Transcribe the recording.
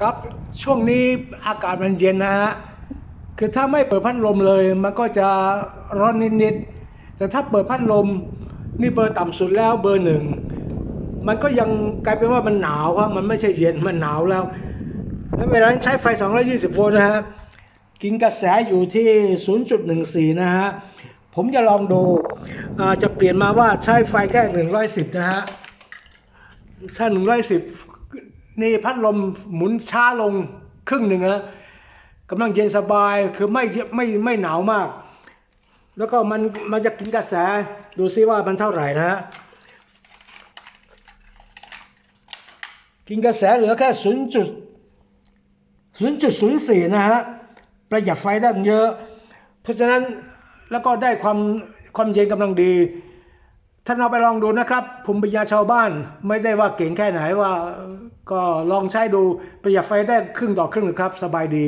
ครับช่วงนี้อากาศมันเย็นนะฮะคือถ้าไม่เปิดพัดลมเลย มันก็จะร้อนนิดๆแต่ถ้าเปิดพัดลมนี่เบอร์ต่ำสุดแล้วเบอร์หนึ่งมันก็ยังกลายเป็นว่ามันหนาวครับมันไม่ใช่เย็นมันหนาวแล้ว แล้วเวลาใช้ไฟ 220 โวลต์นะฮะกินกระแสอยู่ที่ 0.14 นะฮะ ผมจะลองดูจะเปลี่ยนมาว่าใช้ไฟแค่ 110 นะฮะ ถ้าห นี่พัดลมหมุนช้าลงครึ่งหนึ่งนะกำลังเย็นสบายคือไม่ไม่ไม่หนาวมาก แล้วก็มันมันจะกินกระแสดูซิว่ามันเท่าไหร่นะฮะกินกระแสเหลือแค่ศูนย์จุดศูนย์จุดศูนย์สี่นะฮะประหยัดไฟได้เยอะ เพราะฉะนั้นแล้วก็ได้ความความเย็นกำลังดีท่านเอาไปลองดูนะครับภูมิปัญญาชาวบ้านไม่ได้ว่าเก่งแค่ไหนว่า ก็ลองใช้ดูประหยัดไฟได้ครึ่งต่อครึ่งนะครับ สบายดี